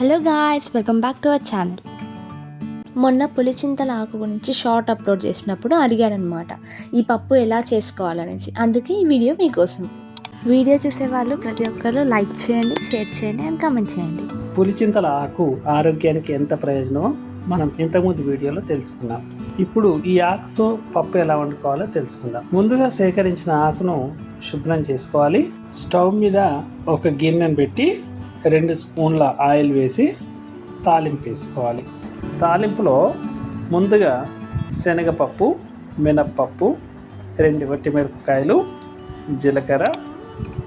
Hello guys welcome back to our channel మొన్న పులిచింతల ఆకు గురించి షార్ట్ అప్లోడ్ చేసినప్పుడు అడిగారనమాట ఈ పప్పు ఎలా చేసుకోవాలనేసి. అందుకే ఈ వీడియో మీకోసం. వీడియో చూసే వాళ్ళు ప్రతి ఒక్కరు లైక్ చేయండి షేర్ చేయండి అండ్ కామెంట్ చేయండి. పులిచింతల ఆకు ఆరోగ్యానికి ఎంత ప్రయోజనమో మనం ఇంతకుముందు వీడియోలో తెలుసుకున్నాం ఇప్పుడు ఈ ఆకుతో పప్పు ఎలా వండుకోవాలో తెలుసుకుందాం. ముందుగా సేకరించిన ఆకును శుభ్రం చేసుకోవాలి. స్టవ్ మీద ఒక గిన్నెను పెట్టి రెండు స్పూన్ల ఆయిల్ వేసి తాలింపు వేసుకోవాలి. తాలింపులో ముందుగా శనగపప్పు మినప్పప్పు రెండు వట్టిమిరపకాయలు జీలకర్ర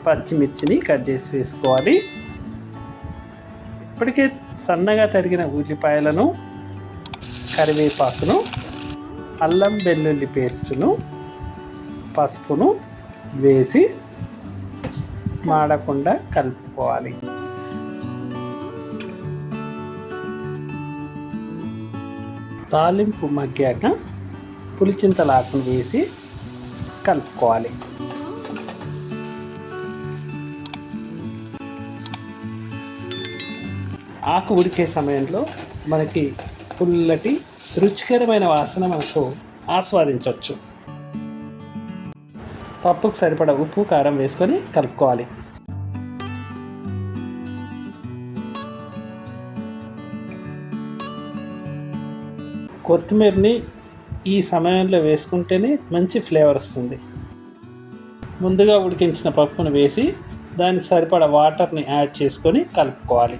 పచ్చిమిర్చిని కట్ చేసి వేసుకోవాలి. ఇప్పటికే సన్నగా తరిగిన ఉల్లిపాయలను కరివేపాకును అల్లం వెల్లుల్లి పేస్టును పసుపును వేసి మాడకుండా కలుపుకోవాలి. తాలింపు మగ్గాక పులిచింతల ఆకును వేసి కలుపుకోవాలి. ఆకు ఉడికే సమయంలో మనకి పుల్లటి రుచికరమైన వాసన మనకు ఆస్వాదించవచ్చు పప్పుకు సరిపడా ఉప్పు కారం వేసుకొని కలుపుకోవాలి. కొత్తిమీరని ఈ సమయంలో వేసుకుంటేనే మంచి ఫ్లేవర్ వస్తుంది. ముందుగా ఉడికించిన పప్పును వేసి దానికి సరిపడా వాటర్ని యాడ్ చేసుకొని కలుపుకోవాలి.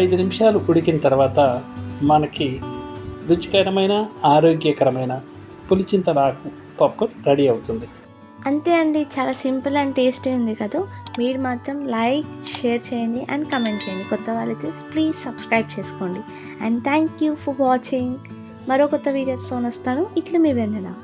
ఐదు నిమిషాలు ఉడికిన తర్వాత మనకి రుచికరమైన ఆరోగ్యకరమైన పులిచింతల పప్పు రెడీ అవుతుంది. అంతే అండి చాలా సింపుల్ అండ్ టేస్టీ ఉంది కదా. మీరు మాత్రం లైక్ షేర్ చేయండి అండ్ కమెంట్ చేయండి. కొత్త వాళ్ళైతే ప్లీజ్ సబ్స్క్రైబ్ చేసుకోండి. And thank you for watching. మరో కొత్త వీడియోస్తో వస్తాను. ఇట్లు మీ వెన్నెలా